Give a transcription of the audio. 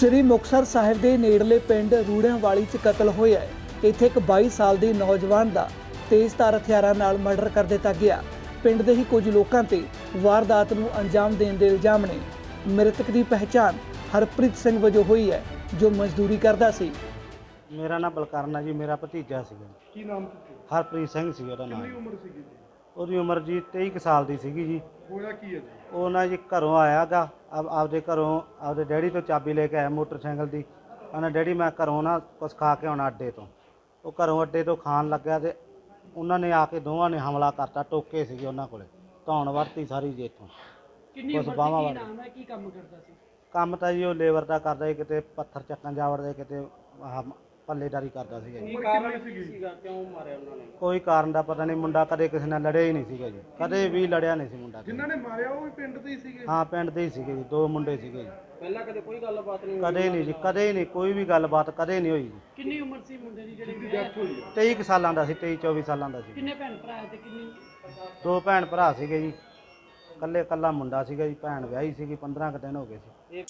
ਸ੍ਰੀ ਮੁਕਤਸਰ ਸਾਹਿਬ ਦੇ ਨੇੜਲੇ ਪਿੰਡ ਰੂੜਿਆਂਵਾਲੀ 'ਚ ਕਤਲ ਹੋਇਆ ਹੈ। ਇੱਥੇ ਇੱਕ 22 ਸਾਲ ਦੇ ਨੌਜਵਾਨ ਦਾ ਤੇਜ਼ਧਾਰ ਹਥਿਆਰਾਂ ਨਾਲ ਮਰਡਰ ਕਰ ਦਿੱਤਾ ਗਿਆ। ਪਿੰਡ ਦੇ ਹੀ ਕੁਝ ਲੋਕਾਂ ਤੇ ਵਾਰਦਾਤ ਨੂੰ ਅੰਜਾਮ ਦੇਣ ਦੇ ਇਲਜ਼ਾਮ ਨੇ। ਮ੍ਰਿਤਕ ਦੀ ਪਹਿਚਾਣ ਹਰਪ੍ਰੀਤ ਸਿੰਘ ਵਜੋਂ ਹੋਈ ਹੈ ਜੋ ਮਜ਼ਦੂਰੀ ਕਰਦਾ ਸੀ। ਮੇਰਾ ਨਾਮ ਬਲਕਰਨ ਹੈ ਜੀ ਮੇਰਾ ਭਤੀਜਾ ਸੀਗਾ। ਕੀ ਨਾਮ ਸੀ? ਹਰਪ੍ਰੀਤ ਸਿੰਘ ਸੀ ਉਹਦਾ ਨਾਮ। ਕਿੰਨੀ ਉਮਰ ਸੀਗੀ ਜੀ? ਉਹਦੀ ਉਮਰ ਜੀ 23 ਕੁ ਸਾਲ ਦੀ ਸੀਗੀ ਜੀ। ਹੋਇਆ ਕੀ ਹੈ ਜੀ? ਉਹ ਨਾ ਜੀ ਘਰੋਂ ਆਇਆਗਾ ਆਪਦੇ ਘਰੋਂ ਆਪਦੇ ਡੈਡੀ ਤੋਂ ਚਾਬੀ ਲੈ ਕੇ ਆਇਆ ਮੋਟਰਸਾਈਕਲ ਦੀ। ਕਹਿੰਦਾ ਡੈਡੀ ਮੈਂ ਘਰੋਂ ਨਾ ਕੁਛ ਖਾ ਕੇ ਆਉਣਾ ਅੱਡੇ ਤੋਂ। ਉਹ ਘਰੋਂ ਅੱਡੇ ਤੋਂ ਖਾਣ ਲੱਗਿਆ ਤੇ ਉਹਨਾਂ ਨੇ ਆ ਕੇ ਦੋਵਾਂ ਨੇ ਹਮਲਾ ਕਰਤਾ ਟੋਕੇ ਸੀਗੇ ਉਹਨਾਂ ਕੋਲੇ। ਧੌਣ ਵਰਤੀ ਸਾਰੀ ਜੀ ਇੱਥੋਂ ਕਿੰਨੀ ਉਮਰ ਸੀ? ਵਾਲੀ। ਕੀ ਨਾਮ ਹੈ? ਕੀ ਕੰਮ ਕਰਦਾ ਸੀ? ਕੰਮ ਤਾਂ ਜੀ ਉਹ ਲੇਬਰ ਦਾ ਕਰਦਾ ਸੀ ਕਿਤੇ ਪੱਥਰ ਚੱਕਣ ਜਾਵੜਦੇ ਕਿਤੇ ਆਹ ਪੱਲੇਦਾਰੀ ਕਰਦਾ ਸੀਗਾ ਜੀ। ਕੀ ਕਾਰਨ ਸੀਗਾ? ਕਿਉਂ ਮਾਰਿਆ ਉਹਨਾਂ ਨੇ? ਕੋਈ ਕਾਰਨ ਦਾ ਪਤਾ ਨਹੀਂ ਮੁੰਡਾ ਕਦੇ ਕਿਸੇ ਨਾਲ ਲੜਿਆ ਹੀ ਨਹੀਂ ਸੀਗਾ ਜੀ। ਕਦੇ ਵੀ ਲੜਿਆ ਨਹੀਂ ਸੀ ਮੁੰਡਾ ਕਦੇ। ਜਿਨ੍ਹਾਂ ਨੇ ਮਾਰਿਆ ਉਹ ਵੀ ਪਿੰਡ ਦੇ ਹੀ ਸੀਗੇ? ਹਾਂ ਪਿੰਡ ਦੇ ਹੀ ਸੀਗੇ ਜੀ ਦੋ ਮੁੰਡੇ ਸੀਗੇ ਜੀ। ਪਹਿਲਾਂ ਕਦੇ ਕੋਈ ਗੱਲਬਾਤ ਨਹੀਂ ਕਦੇ ਨਹੀਂ ਜੀ ਕਦੇ ਹੀ ਨਹੀਂ ਕੋਈ ਵੀ ਗੱਲਬਾਤ ਕਦੇ ਨਹੀਂ ਹੋਈ ਜੀ। ਕਿੰਨੀ ਉਮਰ ਸੀ ਮੁੰਡੇ ਦੀ ਜਿਹੜੀ ਡੈਥ ਹੋਈ ਹੈ 23 ਕੁ ਸਾਲਾਂ ਦਾ ਸੀ 23 24 ਸਾਲਾਂ ਦਾ ਸੀ। ਕਿੰਨੇ ਭੈਣ ਭਰਾ ਤੇ ਕਿੰਨੀ ਦੋ ਭੈਣ ਭਰਾ ਸੀਗੇ ਜੀ। ਕੱਲੇ ਕੱਲਾ ਮੁੰਡਾ ਸੀਗਾ ਜੀ ਭੈਣ ਵਿਆਹੀ ਸੀਗੀ 15 ਕੁ ਦਿਨ ਹੋ ਗਏ ਸੀ। ਇਹ